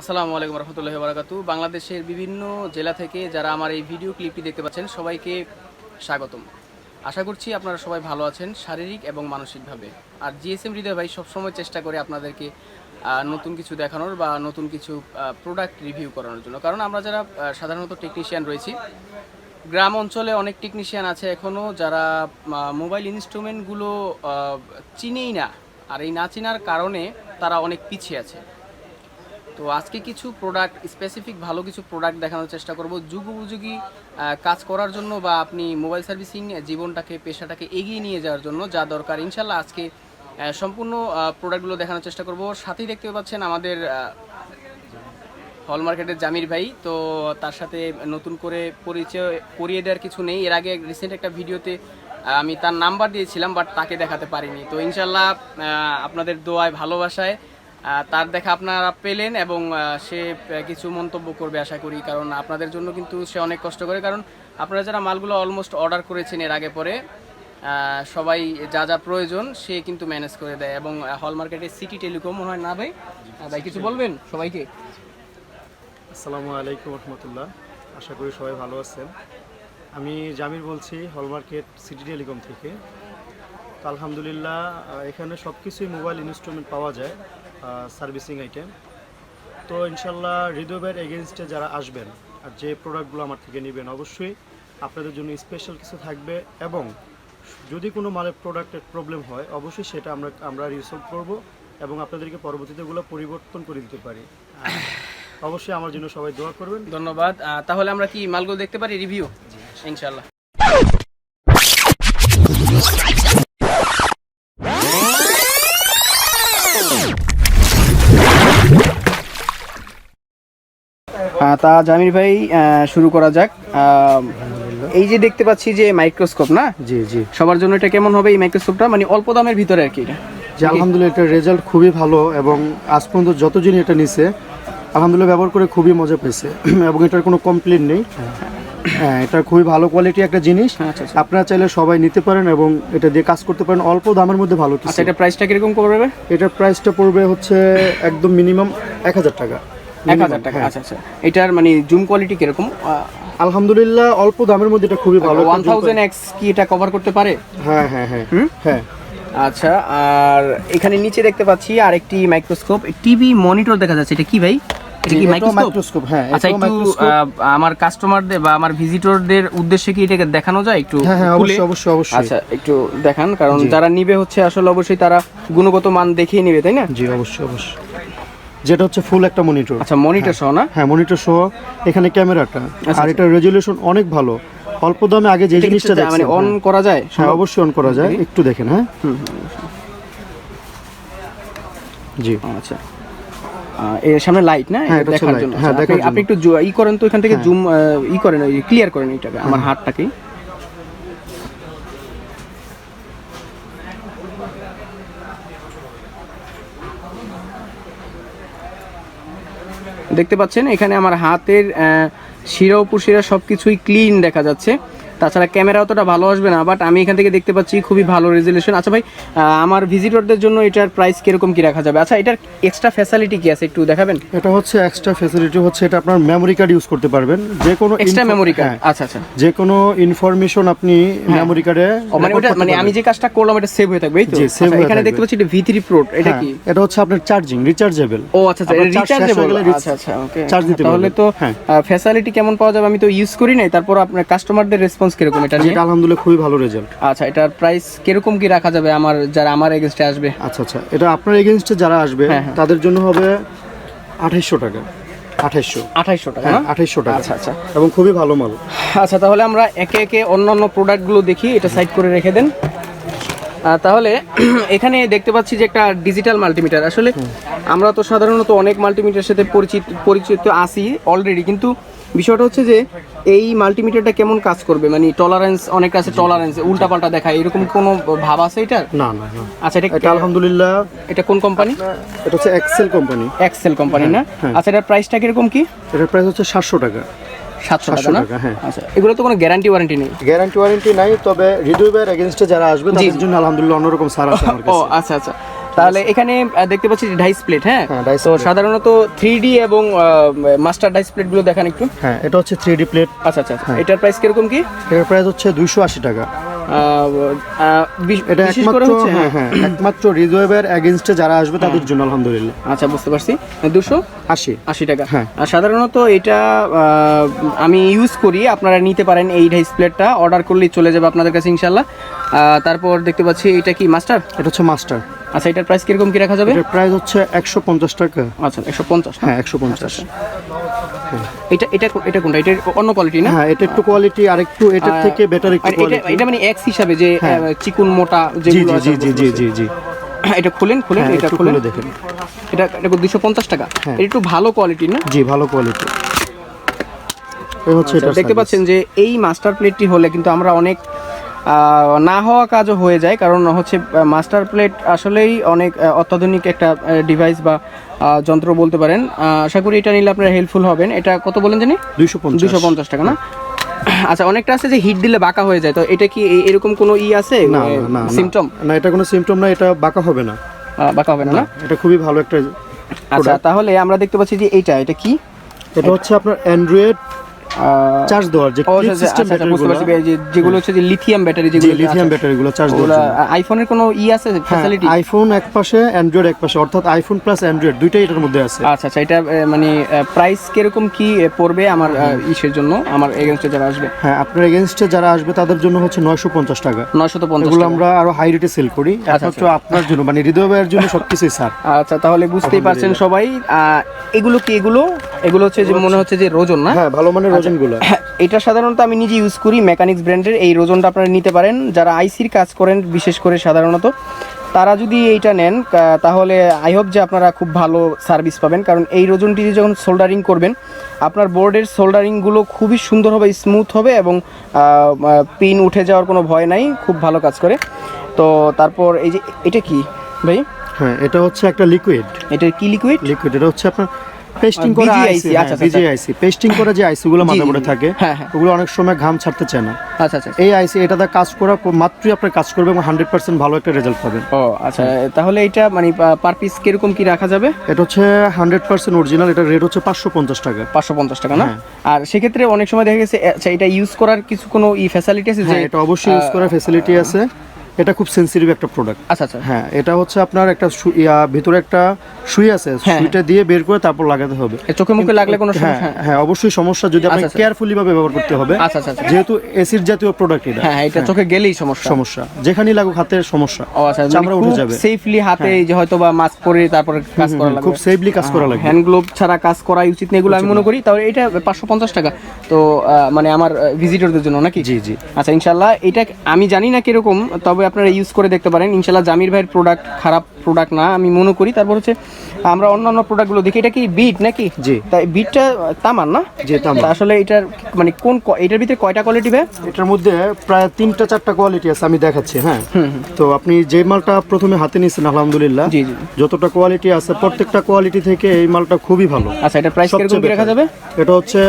আসসালামু আলাইকুম রহমতুল্লাহি বারাকাতু। বাংলাদেশের বিভিন্ন জেলা থেকে যারা আমার এই ভিডিও ক্লিপটি দেখতে পাচ্ছেন, সবাইকে স্বাগতম। আশা করছি আপনারা সবাই ভালো আছেন শারীরিক এবং মানসিকভাবে। আর জিএসএম হৃদয় ভাই সবসময় চেষ্টা করে আপনাদেরকে নতুন কিছু দেখানোর বা নতুন কিছু প্রোডাক্ট রিভিউ করানোর জন্য। কারণ আমরা যারা সাধারণত টেকনিশিয়ান রয়েছি, গ্রাম অঞ্চলে অনেক টেকনিশিয়ান আছে এখনও যারা মোবাইল ইনস্ট্রুমেন্টগুলো চিনেই না। আর এই না চেনার কারণে তারা অনেক পিছিয়ে আছে। তো আজকে কিছু প্রোডাক্ট স্পেসিফিক ভালো কিছু প্রোডাক্ট দেখানোর চেষ্টা করব। যুগ উপযোগী কাজ করার জন্য বা আপনি মোবাইল সার্ভিসিং জীবনটাকে, পেশাটাকে এগিয়ে নিয়ে যাওয়ার জন্য যা দরকার। ইনশাল্লাহ আজকে সম্পূর্ণ প্রোডাক্টগুলো দেখানোর চেষ্টা করব। সাথেই দেখতে পাচ্ছেন আমাদের হল মার্কেটের জামির ভাই। তো তার সাথে নতুন করে পরিচয়, করিয়ে দেওয়ার কিছু নেই। এর আগে রিসেন্ট একটা ভিডিওতে আমি তার নাম্বার দিয়েছিলাম বাট তাকে দেখাতে পারিনি। তো ইনশাল্লাহ আপনাদের দোয়ায়, ভালোবাসায় তার দেখা আপনারা পেলেন এবং সে কিছু মন্তব্য করবে আশা করি, কারণ আপনাদের জন্য কিন্তু সে অনেক কষ্ট করে। কারণ আপনারা যারা মালগুলো অলমোস্ট অর্ডার করেছেন এর আগে পরে সবাই যা যা প্রয়োজন সে কিন্তু ম্যানেজ করে দেয় এবং হল মার্কেটের সিটি টেলিকম হয় না ভাই? ভাই, কিছু বলবেন সবাইকে? আসসালামু আলাইকুম রহমতুল্লাহ। আশা করি সবাই ভালো আছেন। আমি জামির বলছি হলমার্কেট সিটি টেলিকম থেকে। আলহামদুলিল্লাহ এখানে সব কিছুই মোবাইল ইনস্ট্রুমেন্ট পাওয়া যায়। সার্ভিসিং আইটেম তো ইনশাল্লাহ হৃদয়ের এগেনস্টে যারা আসবেন আর যে প্রোডাক্টগুলো আমার থেকে নেবেন অবশ্যই আপনাদের জন্য স্পেশাল কিছু থাকবে এবং যদি কোনো মালের প্রোডাক্টের প্রবলেম হয় অবশ্যই সেটা আমরা আমরা রিসলভ করব এবং আপনাদেরকে পরবর্তীতে ওগুলো পরিবর্তন করে দিতে পারি। অবশ্যই আমার জন্য সবাই দোয়া করবেন। ধন্যবাদ। তাহলে আমরা কি মালগুলো দেখতে পারি? রিভিউ ইনশাল্লাহ। তা জামির ভাই শুরু করা যাক। এই যে দেখতে পাচ্ছি যে মাইক্রোস্কোপ না? জি জি। সবার জন্য এটা কেমন হবে এই মাইক্রোস্কোপটা মানে অল্প দামের ভিতরে আর কি এটা। যে আলহামদুলিল্লাহ এটার রেজাল্ট খুবই ভালো এবং আজ পর্যন্ত যতজন এটা নিছে আলহামদুলিল্লাহ ব্যবহার করে খুবই মজা পেয়েছে। এবং এটার কোনো কমপ্লেন নেই। হ্যাঁ এটা খুবই ভালো কোয়ালিটি একটা জিনিস। আচ্ছা, আচ্ছা। আপনারা চাইলে সবাই নিতে পারেন এবং এটা দিয়ে কাজ করতে পারেন। অল্প দামের মধ্যে ভালো আচ্ছা এটা প্রাইসটা কীরকম করবে এটার প্রাইসটা পড়বে হচ্ছে একদম মিনিমাম এক হাজার টাকা। এক হাজার টাকা হ্যাঁ। আচ্ছা আচ্ছা। এটার মানে জুম কোয়ালিটি কীরকম? আলহামদুলিল্লাহ অল্প দামের মধ্যে এটা খুবই ভালো ওয়ান থাউজেন্ড এক্স কি এটা কভার করতে পারে? হ্যাঁ হ্যাঁ হ্যাঁ। হ্যাঁ। আচ্ছা আর এখানে নিচে দেখতে পাচ্ছি আরেকটি মাইক্রোস্কোপ টিভি মনিটর দেখা যাচ্ছে। এটা কি ভাই? এটা কি মাইক্রোস্কোপ হ্যাঁ, আচ্ছা একটু আমার কাস্টমারদের বা আমার ভিজিটরদের উদ্দেশ্যে কি এটাকে দেখানো যায়? একটু হ্যাঁ হ্যাঁ অবশ্যই অবশ্যই অবশ্যই। আচ্ছা একটু দেখান কারণ যারা নিবে হচ্ছে আসলে অবশ্যই তারা গুণগত মান দেখেই নেবে তাই না? জি অবশ্যই অবশ্যই। যেটা হচ্ছে ফুল একটা মনিটর আচ্ছা মনিটর সহ না? হ্যাঁ মনিটর সহ। এখানে ক্যামেরাটা। আচ্ছা, আর এটা রেজলিউশন অনেক ভালো। অল্প দামে আগে যে জিনিসটা মানে অন হ্যাঁ। করা যায়? হ্যাঁ অবশ্যই অন করা যায়। একটু দেখেন হ্যাঁ। জি। আচ্ছা। এর সামনে লাইট না? হ্যাঁ, দেখার জন্য। হ্যাঁ, আচ্ছা, আপনি- একটু ই করেন তো এখান থেকে জুম ই করেন ক্লিয়ার করেন এইটাকে আমার হাতটাকে দেখতে পাচ্ছেন এখানে আমার হাতের শিরা উপশিরা সব কিছুই ক্লিন দেখা যাচ্ছে। তাছাড়া ক্যামেরা অতটা ভালো আসবে না বাট আমি এখান থেকে দেখতে পাচ্ছি খুবই ভালো রেজলিউশন আচ্ছা ভাই আমার ভিজিটরদের জন্য এটার প্রাইস কীরকম কি রাখা যাবে? আচ্ছা এটার এক্সট্রা ফ্যাসিলিটি কি আছে একটু দেখাবেন? এটা হচ্ছে এক্সট্রা ফ্যাসিলিটি হচ্ছে এটা আপনার মেমোরি কার্ড ইউজ করতে পারবেন। যে কোনো এক্সট্রা মেমোরি কার্ড হ্যাঁ, আচ্ছা আচ্ছা। যে কোনো ইনফরমেশন আপনি মেমোরি কার্ডে মানে ওটা মানে আমি যে কাজটা করলাম এটা সেভ হয়ে থাকবে এই তো? আচ্ছা, এখানে দেখতে পাচ্ছি এটা ভি3 প্রো এটা কি? এটা হচ্ছে আপনার চার্জিং রিচার্জেবল ও আচ্ছা আচ্ছা হয়ে রিচার্জেবল আচ্ছা আচ্ছা ওকে charge দিতে তাহলে তো হ্যাঁ। ফ্যাসিলিটি কেমন পাওয়া যাবে আমি তো ইউজ করি নাই তারপর আপনার কাস্টমারদের রেসপন্স কীরকম এটা নিয়ে? এটা আলহামদুলিল্লাহ খুবই ভালো রেজাল্ট আচ্ছা এটার প্রাইস কীরকম কি রাখা যাবে আমার যারা আমার এগেনস্টে আসবে? আচ্ছা আচ্ছা এটা আপনার এগেনস্টে যারা আসবে হ্যাঁ, হ্যাঁ। তাদের জন্য হবে আঠাইশশো টাকা আঠাইশশো। আঠাইশশো টাকা হ্যাঁ আঠাইশশো টাকা। আচ্ছা আচ্ছা। এবং খুবই ভালো মাল। আচ্ছা তাহলে আমরা একে একে অন্যান্য প্রোডাক্টগুলো দেখি এটা সাইড করে রেখে দেন। তাহলে এখানে দেখতে পাচ্ছি যে একটা ডিজিটাল মাল্টিমিটার আসলে আমরা তো সাধারণত অনেক মাল্টিমিটারের সাথে পরিচিত পরিচিত আসি অলরেডি কিন্তু বিষয়টা হচ্ছে যে এই মাল্টিমিটারটা কেমন কাজ করবে? মানে টলারেন্স অনেক আছে টলারেন্স উল্টাপাল্টা দেখায় এরকম কোনো ভাব আছে এটার? না না আচ্ছা এটা এটা আলহামদুলিল্লাহ। এটা কোন কোম্পানি এটা হচ্ছে এক্সেল কোম্পানি এক্সেল কোম্পানি না? হ্যাঁ। আচ্ছা এটার প্রাইসটা কীরকম কি? এটার প্রাইস হচ্ছে সাতশো টাকা। সাতশো টাকা 700 টাকা, হ্যাঁ। আচ্ছা এগুলো তো কোনো গ্যারান্টি ওয়ারেন্টি নেই? গ্যারান্টি ওয়ারেন্টি নাই তবে হৃদয় এগেনস্টে যারা আসবে তাদের জন্য আলহামদুলিল্লাহ অন্যরকম সার আছে আমার ও আচ্ছা আচ্ছা। তাহলে এখানে দেখতে পাচ্ছি ডাইস প্লেট হ্যাঁ? হ্যাঁ, তো সাধারণত থ্রি ডি এবং মাস্টার ডাইস প্লেটগুলো দেখান একটু। হ্যাঁ এটা হচ্ছে থ্রি ডি প্লেট আচ্ছা আচ্ছা আচ্ছা। এটার প্রাইস কীরকম কি? এটার প্রাইস হচ্ছে দুইশো আশি টাকা। এটা একমাত্র হ্যাঁ হ্যাঁ একমাত্র রিজওয়েবের এগেনস্টে যারা আসবে তাদের জন্য আলহামদুলিল্লাহ। আচ্ছা বুঝতে পারছি। দুশো? আশি। আশি টাকা। হ্যাঁ। আর সাধারণত এটা আমি ইউজ করি আপনারা নিতে পারেন এই প্লেটটা অর্ডার করলেই চলে যাবে আপনাদের কাছে ইনশাল্লাহ তারপর দেখতে পাচ্ছি এটা কি মাস্টার এটা হচ্ছে মাস্টার আচ্ছা এটার প্রাইস কীরকম কি রাখা যাবে? এটার প্রাইস হচ্ছে একশো পঞ্চাশ টাকা। আচ্ছা একশো পঞ্চাশ। হ্যাঁ একশো পঞ্চাশ। এটা এটা এটা কোনটা? এটা অন্য কোয়ালিটি না? হ্যাঁ এটা একটু কোয়ালিটি আর একটু এটার থেকে বেটার একটু কোয়ালিটি এটা মানে এক্স হিসাবে যে হ্যাঁ। চিকুন মোটা জি যেগুলো জি জি জি জি জি। জি এটা খুলেন খুলেন হ্যাঁ এটা খুলেন। খুলে দেখেন। এটা এটা দুশো পঞ্চাশ টাকা। হ্যাঁ। এটা একটু ভালো কোয়ালিটি না? জি ভালো কোয়ালিটি আচ্ছা, দেখতে পাচ্ছেন যে এই মাস্টার প্লেটটি হলে কিন্তু আমরা অনেক না হওয়া কাজও হয়ে যায় কারণ হচ্ছে মাস্টার প্লেট আসলেই অনেক অত্যাধুনিক একটা ডিভাইস বা যন্ত্র বলতে পারেন। আশা করি এটা নিলে আপনারা হেল্পফুল হবেন। এটা কত বলেন জানি? দুইশো পঞ্চাশ। দুশো পঞ্চাশ টাকা না? আচ্ছা অনেকটা আছে যে হিট দিলে বাঁকা হয়ে যায় তো এটা কি এরকম কোনো ই আছে? না না। সিমটম না এটা কোনো সিমটম না এটা বাঁকা হবে না। বাঁকা হবে না না? এটা খুবই ভালো একটা আচ্ছা তাহলে আমরা দেখতে পাচ্ছি যে এইটা এটা কি? এটা হচ্ছে আপনার অ্যান্ড্রয়েড চার্জ দেওয়ার যে ক্লিক আচ্ছা, সিস্টেম আচ্ছা, যে যেগুলো হচ্ছে যে লিথিয়াম ব্যাটারি যেগুলো লিথিয়াম ব্যাটারিগুলো চার্জ দেওয়ার আইফোনের কোনো ই আছে ফ্যাসিলিটি আইফোন এক পাশে অ্যান্ড্রয়েড এক পাশে অর্থাৎ আইফোন প্লাস অ্যান্ড্রয়েড দুইটাই এটার মধ্যে আছে। আচ্ছা আচ্ছা এটা মানে প্রাইস কীরকম কি পড়বে আমার ইসের জন্য আমার এগেনস্টে যারা আসবে? হ্যাঁ আপনার এগেনস্টে যারা আসবে তাদের জন্য হচ্ছে নয়শো পঞ্চাশ টাকা। নয়শত পঞ্চাশ এগুলো আমরা আরও হাই রেটে সেল করি। আচ্ছা, একমাত্র আপনার জন্য মানে হৃদয় ভাইয়ের জন্য সবকিছুই স্যার। আচ্ছা তাহলে বুঝতেই পারছেন সবাই আহ, এগুলো কি এগুলো? এগুলো হচ্ছে যে মনে হচ্ছে যে রোজন না? হ্যাঁ ভালো মানের রোজনগুলো হ্যাঁ, এটা সাধারণত আমি নিজে ইউজ করি মেকানিক্স ব্র্যান্ডের এই রোজনটা আপনারা নিতে পারেন। যারা আইসির কাজ করেন বিশেষ করে সাধারণত তারা যদি এইটা নেন তাহলে আই হোপ যে আপনারা খুব ভালো সার্ভিস পাবেন। কারণ এই রোজনটি যখন সোল্ডারিং করবেন আপনার বোর্ডের সোল্ডারিংগুলো খুবই সুন্দর হবে স্মুথ হবে এবং পিন উঠে যাওয়ার কোনো ভয় নাই। খুব ভালো কাজ করে। তো তারপর এই যে এটা কি ভাই? হ্যাঁ এটা হচ্ছে একটা লিকুইড এটা কি লিকুইড লিকুইড এটা হচ্ছে আপনার পেস্টিং আহ, করা আইসি আচ্ছা, আচ্ছা, বিজিআইসি পেস্টিং করা যে আইসি গুলো জি, মাথা জি, পড়ে জি। থাকে হ্যাঁ, হ্যাঁ। ওগুলো অনেক সময় ঘাম ছাড়তে চায় না। আচ্ছা আচ্ছা এই আইসি এটাতে কাজ করা মাত্রই আপনার কাজ করবে এবং হান্ড্রেড পার্সেন্ট ভালো একটা রেজাল্ট পাবেন। ও আচ্ছা তাহলে এটা মানে পার পিস কীরকম কি রাখা যাবে? এটা হচ্ছে হান্ড্রেড পার্সেন্ট অরিজিনাল এটার রেট হচ্ছে পাঁচশো পঞ্চাশ টাকা। পাঁচশো পঞ্চাশ টাকা না? হ্যাঁ। আর সেক্ষেত্রে অনেক সময় দেখা গেছে আচ্ছা এটা ইউজ করার কিছু কোনো ই ফ্যাসিলিটি আছে যে হ্যাঁ এটা অবশ্যই ইউজ করার ফেসিলিটি আছে। এটা খুব সেন্সিটিভ একটা প্রোডাক্ট আচ্ছা আচ্ছা। হ্যাঁ এটা হচ্ছে আপনার একটা ইয়া, ভিতরে একটা সুই আছে। হ্যাঁ। সুইটা দিয়ে বের করে তারপর লাগাতে হবে। চোখে মুখে লাগলে কোনো হ্যাঁ সমস্যা হ্যাঁ অবশ্যই সমস্যা যদি আপনি আচ্ছা, আচ্ছা। কেয়ারফুলি ভাবে ব্যবহার করতে হবে। আচ্ছা আচ্ছা আচ্ছা। যেহেতু এসির জাতীয় প্রোডাক্ট এটা। হ্যাঁ হ্যাঁ এটা চোখে গেলেই সমস্যা। সমস্যা। যেখানেই লাগুক হাতের সমস্যা। ও আচ্ছা চামড়া উঠে যাবে। সেফলি হাতে এই যে হয়তো বা মাস্ক পরে তারপরে কাজ করা লাগবে। খুব সেফলি কাজ করা লাগবে। হ্যান্ড গ্লোভ ছাড়া কাজ করা উচিত না এগুলো আমি মনে করি। তাহলে এটা পাঁচশো পঞ্চাশ টাকা। তো মানে আমার ভিজিটরদের জন্য নাকি? জি জি। আচ্ছা ইনশাল্লাহ এটা আমি জানি না কীরকম তবে আপনারা ইউজ করে দেখতে পারেন। ইনশাল্লাহ জামির ভাইয়ের প্রোডাক্ট খারাপ প্রোডাক্ট না আমি মনে করি। তারপর হচ্ছে আমরা অন্যান্য প্রোডাক্টগুলো দেখি। এটা কি বিট নাকি? জি। তাই বিটটা তামার না? জি, তামার। আসলে এটার মানে কোন এটার ভিতরে কয়টা কোয়ালিটি ভাই? এটার মধ্যে প্রায় তিনটা চারটা কোয়ালিটি আছে আমি দেখাচ্ছি হ্যাঁ। তো আপনি যে মালটা প্রথমে হাতে নিয়েছেন আলহামদুলিল্লাহ জি, জি। যতটা কোয়ালিটি আছে প্রত্যেকটা কোয়ালিটি থেকে এই মালটা খুবই ভালো। আচ্ছা এটা প্রাইস কীরকম রাখা যাবে? এটা হচ্ছে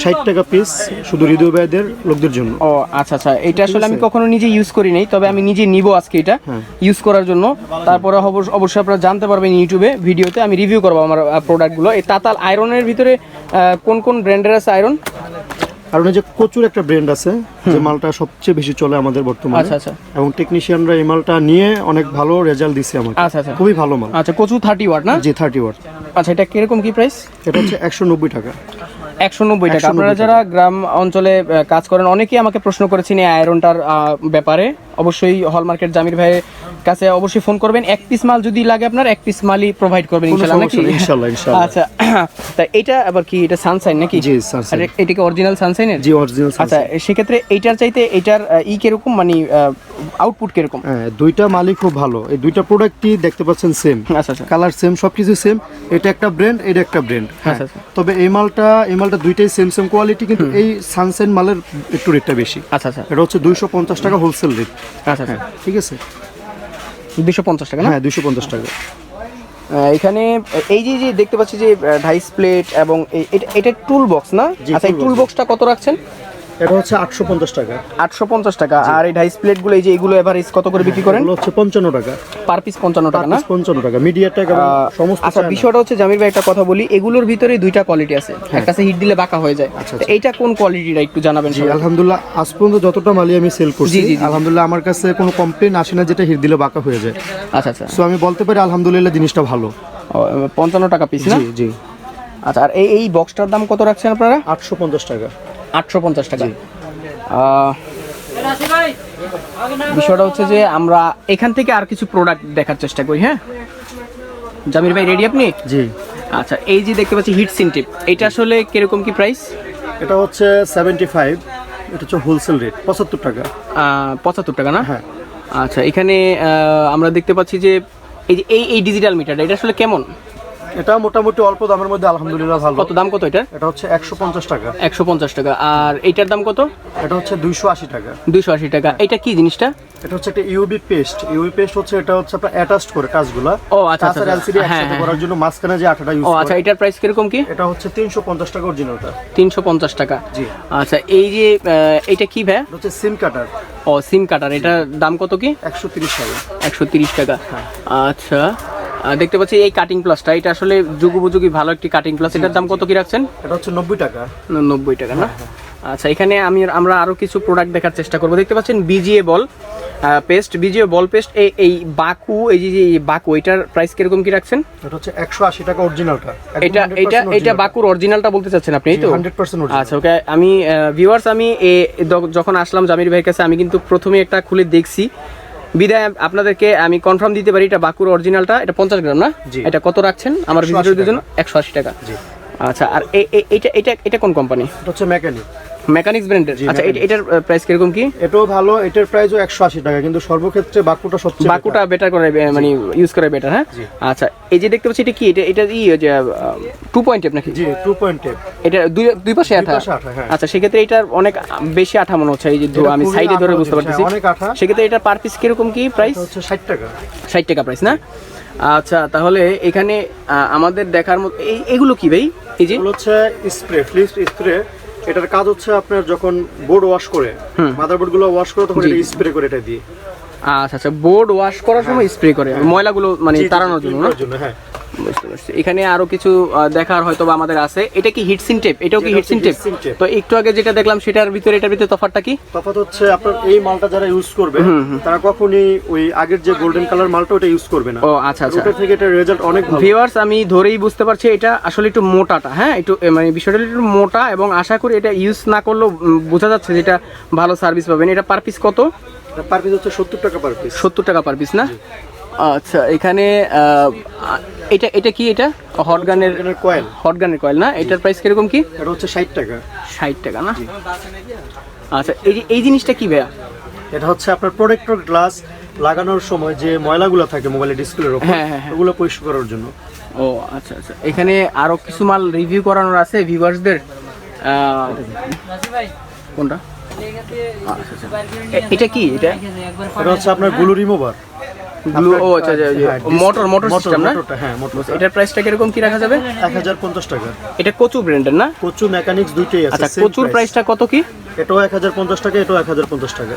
ষাট টাকা পিস শুধু হৃদয় ভাইদের লোকদের জন্য। ও আচ্ছা আচ্ছা। এটা আসলে আমি কখনো নিজে ইউজ করি নাই তবে আমি নিজে নিব আজকে এটা হ্যাঁ। ইউজ করার জন্য। তারপরে অবশ্যই আপনারা জানতে পারবেন ইউটিউবে ভিডিওতে। আমি রিভিউ করব আমার প্রোডাক্টগুলো এই তাতাল আয়রনের ভিতরে কোন কোন ব্র্যান্ডের আছে আয়রন এই যে প্রচুর একটা ব্র্যান্ড আছে যে মালটা সবচেয়ে বেশি চলে আমাদের বর্তমানে। আচ্ছা আচ্ছা। এবং টেকনিশিয়ানরা এই মালটা নিয়ে অনেক ভালো রেজাল্ট দিছে আমাকে। আচ্ছা আচ্ছা। খুবই ভালো মাল। আচ্ছা কচু থার্টি ওয়াট না? জি থার্টি ওয়াট আচ্ছা এটা কীরকম কি প্রাইস এটা হচ্ছে একশো নব্বই টাকা। একশো নব্বই টাকা। আপনারা যারা গ্রাম অঞ্চলে কাজ করেন অনেকেই আমাকে প্রশ্ন করেছেন এই আয়রনটার ব্যাপারে। অবশ্যই হল মার্কেট জামির ভাইয়ের কাছে অবশ্যই ফোন করবেন। এক পিস মাল যদি লাগে আপনার এক পিস মালই প্রোভাইড করবেন কোনো ইনশাল্লাহ নাকি? ইনশাল্লাহ, ইনশাল্লাহ। আচ্ছা তা এটা আবার কি এটা সানসাইন নাকি? জি। আর এটা কি অরিজিনাল সানসাইনের জি অরিজিনাল আচ্ছা সেক্ষেত্রে এইটার চাইতে এইটার আহ, ই কীরকম মানে আউটপুট কীরকম? হ্যাঁ দুইটা মালই খুব ভালো। এই দুইটা প্রোডাক্টই দেখতে পাচ্ছেন সেম আচ্ছা আচ্ছা। কালার সেম সবকিছু সেম এটা একটা ব্র্যান্ড এটা একটা ব্র্যান্ড হ্যাঁ আচ্ছা, আচ্ছা। তবে এই মালটা এই মালটা দুইটাই সেম সেম কোয়ালিটি কিন্তু এই সানসাইন মালের একটু রেটটা বেশি। আচ্ছা আচ্ছা। এটা হচ্ছে দুইশো পঞ্চাশ টাকা হোলসেল রেট আচ্ছা আচ্ছা। ঠিক আছে। দুশো পঞ্চাশ টাকা হ্যাঁ দুইশো পঞ্চাশ টাকা। এখানে এই যে যে দেখতে পাচ্ছি যে ডাইস প্লেট এবং এটা এটা টুল বক্স না আচ্ছা এই টুল বক্সটা কত রাখছেন? এটা হচ্ছে আটশো পঞ্চাশ টাকা। আটশো পঞ্চাশ টাকা। আর এই ডাইস প্লেটগুলো এই যে এগুলো এভারেজ কত করে বিক্রি করেন? এগুলো হচ্ছে পঞ্চান্ন টাকা। পার পিস পঞ্চান্ন টাকা না? পঞ্চান্ন টাকা। মিডিয়া টাকা সমস্ত আচ্ছা বিষয়টা হচ্ছে জামির ভাই একটা কথা বলি। এগুলোর ভিতরে দুইটা কোয়ালিটি আছে। একটা আছে হিট দিলে বাঁকা হয়ে যায়। আচ্ছা, এইটা কোন কোয়ালিটিটা একটু জানাবেন জি। আলহামদুলিল্লাহ আজ পর্যন্ত যতটা মালি আমি সেল করছি। আলহামদুলিল্লাহ আমার কাছে কোনো কমপ্লেন আসে না যেটা হিট দিলে বাঁকা হয়ে যায়। আচ্ছা আচ্ছা। সো আমি বলতে পারি আলহামদুলিল্লাহ জিনিসটা ভালো। ও, পঞ্চান্ন টাকা পিস না? জি জি। আচ্ছা আর এই এই বক্সটার দাম কত রাখছেন আপনারা? আটশো পঞ্চাশ টাকা। আটশো পঞ্চাশ টাকা। বিষয়টা হচ্ছে যে আমরা এখান থেকে আর কিছু প্রোডাক্ট দেখার চেষ্টা করি হ্যাঁ? জামির ভাই রেডি আপনি? জি। আচ্ছা এই যে দেখতে পাচ্ছি হিট সিনটিপ এটা আসলে কীরকম কি প্রাইস এটা হচ্ছে সেভেন্টি ফাইভ এটা হচ্ছে হোলসেল রেট পঁচাত্তর টাকা। পঁচাত্তর টাকা না? হ্যাঁ। আচ্ছা এখানে আমরা দেখতে পাচ্ছি যে এই যে এই এই ডিজিটাল মিটারটা এটা আসলে কেমন? এটা মোটামুটি অল্প দামের মধ্যে আলহামদুলিল্লাহ ভালো। কত দাম কত এটা? এটা হচ্ছে একশো পঞ্চাশ টাকা। একশো পঞ্চাশ টাকা। আর এইটার দাম কত? এটা হচ্ছে দুইশো আশি টাকা। দুইশো আশি টাকা। এটা কি জিনিসটা? এটা হচ্ছে একটা ইউবি পেস্ট ইউবি পেস্ট হচ্ছে এটা হচ্ছে আপনার অ্যাটাচড করে কাজগুলা। ও, আচ্ছা, আচ্ছা, এলসিডি হ্যাঁ, একসাথে হ্যাঁ। করার জন্য মাঝখানে যে আঠাটা ইউজ ও আচ্ছা এটার প্রাইস কীরকম কি? এটা হচ্ছে তিনশো পঞ্চাশ টাকা অরিজিনালটা তিনশো পঞ্চাশ টাকা। জি। আচ্ছা এই যে এটা কি ভাই? এটা হচ্ছে সিম কাটার ও সিম কাটার এটার দাম কত কি? একশো তিরিশ টাকা। একশো তিরিশ টাকা। আচ্ছা। দেখতে পাচ্ছি এই কাটিং প্লাসটা এটা আসলে যুগোপযোগী ভালো একটি কাটিং প্লাস এটার দাম কত কি রাখছেন? এটা হচ্ছে নব্বই টাকা। নব্বই টাকা না? আচ্ছা এখানে আমি আমরা আরও কিছু প্রোডাক্ট দেখার চেষ্টা করব। দেখতে পাচ্ছেন BGA ball paste BGA ball paste এই এই বাকু এই যে এই বাকু এটার প্রাইস কীরকম কি রাখছেন? এটা হচ্ছে একশো আশি টাকা অরিজিনালটা এটা এটা এটা বাকুর অরিজিনালটা বলতে চাচ্ছেন আপনি এই তো? হান্ড্রেড পার্সেন্ট আচ্ছা ওকে আমি ভিউয়ার্স আমি এ- যখন আসলাম জামির ভাইয়ের কাছে আমি কিন্তু প্রথমে একটা খুলে দেখছি। বিদায় আপনাদেরকে আমি কনফার্ম দিতে পারি এটা বাকুর অরিজিনালটা এটা পঞ্চাশ গ্রাম না। এটা কত রাখছেন? আমার 180 ভিজিটরদের জন্য একশো আশি টাকা। জি। আচ্ছা আর এটা এটা এটা কোন কোম্পানি এটা হচ্ছে মেকানিক মেকানিক্স ব্র্যান্ডের আচ্ছা এটার প্রাইস কীরকম কি? এটাও ভালো এটার প্রাইসও একশো আশি টাকা কিন্তু সর্বক্ষেত্রে বাকুটা সবচেয়ে বাকুটা বেটার করে মানে ইউজ করে বেটার হ্যাঁ? আচ্ছা এই যে দেখতে পাচ্ছি এটা কি? এটা এটা ই যে টু পয়েন্ট নাকি? জি টু পয়েন্ট টেপ এটা দুই দুই পাশে আঠা? হ্যাঁ। আচ্ছা সেক্ষেত্রে এটার অনেক বেশি আঠা মনে হচ্ছে এই যে আমি সাইডে ধরে বুঝতে পারতেছি। হ্যাঁ, অনেক আঠা। সেক্ষেত্রে এটা পার পিস কীরকম কি প্রাইস হচ্ছে ষাট টাকা। ষাট টাকা প্রাইস না? আচ্ছা তাহলে এখানে আমাদের দেখার মতো এই এগুলো কি ভাই? এই যে? হচ্ছে স্প্রে ফ্লিপ স্প্রে এটার কাজ হচ্ছে আপনার যখন বোর্ড ওয়াশ করে মাদারবোর্ডগুলো ওয়াশ করে তখন এটা স্প্রে করে এটা দিয়ে। আচ্ছা আচ্ছা বোর্ড ওয়াশ করার সময় স্প্রে করে। ময়লাগুলো মানে তাড়ানোর জন্য না? হ্যাঁ। বুঝতে পারছি। এখানে আরও কিছু দেখার হয়তো আমাদের আছে। এটা কি হিটসিন টেপ এটাও কি হিটসিন টেপ। তো একটু আগে যেটা দেখলাম সেটার ভিতরে এটার ভিতরে কি? হচ্ছে আপনার এই মালটা যারা ইউজ করবে তারা কখনই ওই আগের যে গোল্ডেন কালার মালটা ওটা ইউজ করবে না। ও আচ্ছা আচ্ছা। ওটা থেকে এটা রেজাল্ট অনেক ভালো। ভিউয়ার্স আমি ধরেই বুঝতে পারছি এটা আসলে একটু মোটাটা হ্যাঁ? একটু মানে বিষয়টা একটু মোটা এবং আশা করি এটা ইউজ না করলেও বোঝা যাচ্ছে যে এটা ভালো সার্ভিস পাবেন। এটা পার পিস কত? পার পিস হচ্ছে সত্তর টাকা পার পিস সত্তর টাকা পার পিস না? আচ্ছা এখানে এটা এটা কি এটা? হট গানের কয়েল হট গানের কয়েল না? এটার প্রাইস কীরকম কি? এটা হচ্ছে ষাট টাকা। ষাট টাকা না? আচ্ছা এই এই জিনিসটা কি ভাইয়া? এটা হচ্ছে আপনার প্রোটেক্টর গ্লাস লাগানোর সময় যে ময়লাগুলো থাকে মোবাইলের ডিসপ্লের উপর হ্যাঁ, হ্যাঁ, হ্যাঁ। ওগুলো পরিষ্কার করার জন্য। ও আচ্ছা আচ্ছা। এখানে আরও কিছু মাল রিভিউ করানোর আছে ভিউয়ার্সদের কোনটা? আচ্ছা, আচ্ছা। এটা কি? এটা? এটা হচ্ছে আপনার গ্লু রিমুভার গ্লু ও আচ্ছা হ্যাঁ, মোটর মোটর সিস্টেম না? হ্যাঁ মোটর এটার প্রাইসটা কীরকম কি রাখা যাবে? এক হাজার পঞ্চাশ টাকা। এটা কচু ব্র্যান্ডের না? কচু মেকানিক্স দুইটাই আছে আচ্ছা কচুর। প্রাইসটা কত কি? এটাও এক হাজার পঞ্চাশ টাকা এটাও এক হাজার পঞ্চাশ টাকা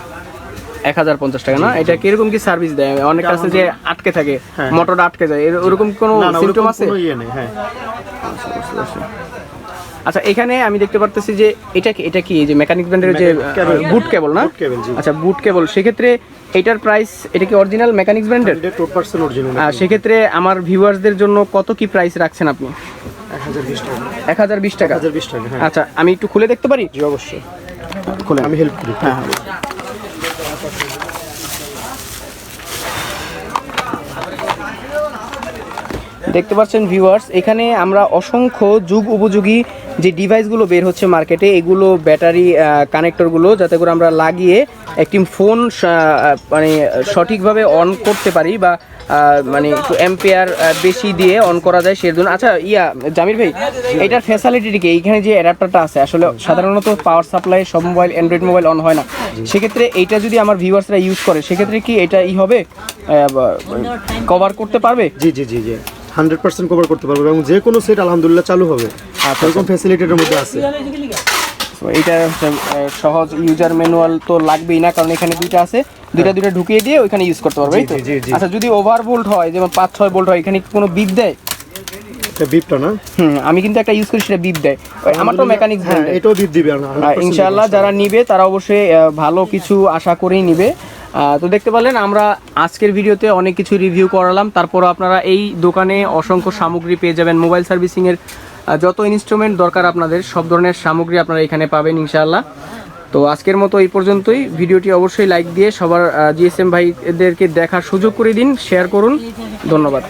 এক হাজার পঞ্চাশ টাকা না এটা কীরকম কি সার্ভিস দেয়? অনেক আছে যে আটকে থাকে হ্যাঁ। মোটরটা আটকে যায় এর- ওরকম কোনো সিমটম আছে? ইয়ে হ্যাঁ। আচ্ছা এখানে আমি দেখতে পারতেছি যে এটা কি এটা কি? এই যে মেকানিক ব্র্যান্ডের যে বুট কেবল না। আচ্ছা বুট কেবল সেক্ষেত্রে এটার প্রাইস এটা কি অরিজিনাল মেকানিক ব্র্যান্ডের অরিজিনাল সেক্ষেত্রে আমার ভিউয়ার্সদের জন্য কত কি প্রাইস রাখছেন আপনি? এক হাজার বিশ টাকা। হ্যাঁ। আচ্ছা আমি একটু খুলে দেখতে পারি? জি অবশ্যই। খুলে। আমি হেল্প করি। হ্যাঁ। দেখতে পাচ্ছেন ভিউয়ার্স এখানে আমরা অসংখ্য যুগ উপযোগী যে ডিভাইসগুলো বের হচ্ছে মার্কেটে এগুলো ব্যাটারি কানেক্টরগুলো যাতে করে আমরা লাগিয়ে একটি ফোন মানে সঠিকভাবে অন করতে পারি বা মানে একটু এম্পেয়ার বেশি দিয়ে অন করা যায় সের জন্য আচ্ছা ইয়া জামির ভাই এটার ফ্যাসিলিটি কি? এইখানে যে অ্যাডাপ্টারটা আছে আসলে সাধারণত পাওয়ার সাপ্লাই সব মোবাইল অ্যান্ড্রয়েড মোবাইল অন হয় না। সেক্ষেত্রে এইটা যদি আমার ভিউয়ার্সরা ইউজ করে সেক্ষেত্রে কি এটা ই হবে কভার করতে পারবে? জি জি জি জি। হান্ড্রেড পার্সেন্ট কভার করতে পারব এবং যে কোনো সেট আলহামদুলিল্লাহ চালু হবে। আর এরকম ফ্যাসিলিটির মধ্যে আছে। তো এইটা সহজ ইউজার ম্যানুয়াল তো লাগবেই না কারণ এখানে দুইটা আছে। দুইটা দুইটা ঢুকিয়ে দিয়ে ওইখানে ইউজ করতে পারবে তো। আচ্ছা যদি ওভার ভোল্ট হয় যেমন পাঁচ ছয় ভোল্ট হয় এখানে কোনো বিপ দেয়? বিপটা না? হুম আমি কিন্তু একটা ইউজ করি সেটা বিপ দেয়। আমার তো মেকানিক্স হ্যাঁ এটাও বিপ দিবে না ইনশাআল্লাহ যারা নিবে তারা অবশ্যই ভালো কিছু আশা করেই নিবে। তো দেখতে পারলেন, আমরা আজকের ভিডিওতে অনেক কিছু রিভিউ করালাম। তারপর আপনারা এই দোকানে অসংখ্য সামগ্রী পেয়ে যাবেন। মোবাইল সার্ভিসিংয়ের যত ইনস্ট্রুমেন্ট দরকার আপনাদের, সব ধরনের সামগ্রী আপনারা এখানে পাবেন ইনশাআল্লাহ। তো আজকের মতো এই পর্যন্তই। ভিডিওটি অবশ্যই লাইক দিয়ে সবার জিএসএম ভাইদেরকে দেখার সুযোগ করে দিন শেয়ার করুন। ধন্যবাদ।